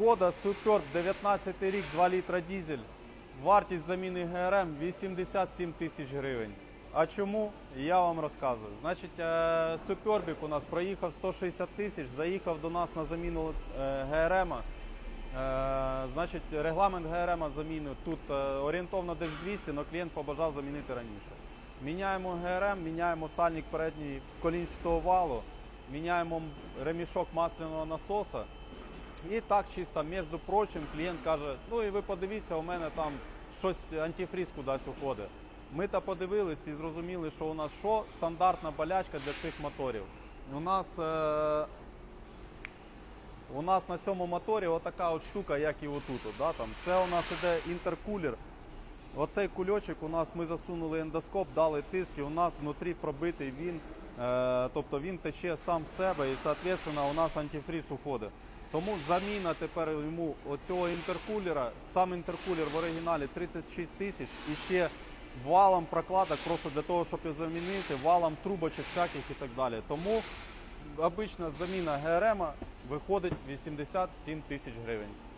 Шкода Superb 19 рік, 2 літра дізель. Вартість заміни ГРМ 87 тисяч гривень. А чому? Я вам розказую. Значить, е, Супербік у нас проїхав 160 тисяч, заїхав до нас на заміну е, ГРМ. Е, Значить, регламент ГРМ заміни тут орієнтовно десь 200, але клієнт побажав замінити раніше. Міняємо ГРМ, міняємо сальник передній колінчатого валу, міняємо ремішок масляного насоса. І так чисто, між прочим, клієнт каже, ну і ви подивіться, у мене там щось антифріз кудись уходить. Ми та подивились і зрозуміли, що у нас що стандартна болячка для цих моторів. У нас, е, у нас на цьому моторі отака от штука, як і отут. Да, там. Це у нас іде інтеркулер. Оцей кульочок у нас ми засунули ендоскоп, дали тиск, і у нас внутрі пробитий він, е, тобто він тече сам в себе і, соответственно, у нас антифріз уходить. Тому заміна тепер йому оцього інтеркулера, сам інтеркулер в оригіналі 36 тисяч і ще валом прокладок просто для того, щоб його замінити, валом трубочок всяких і так далі. Тому обична заміна ГРМ виходить 87 тисяч гривень.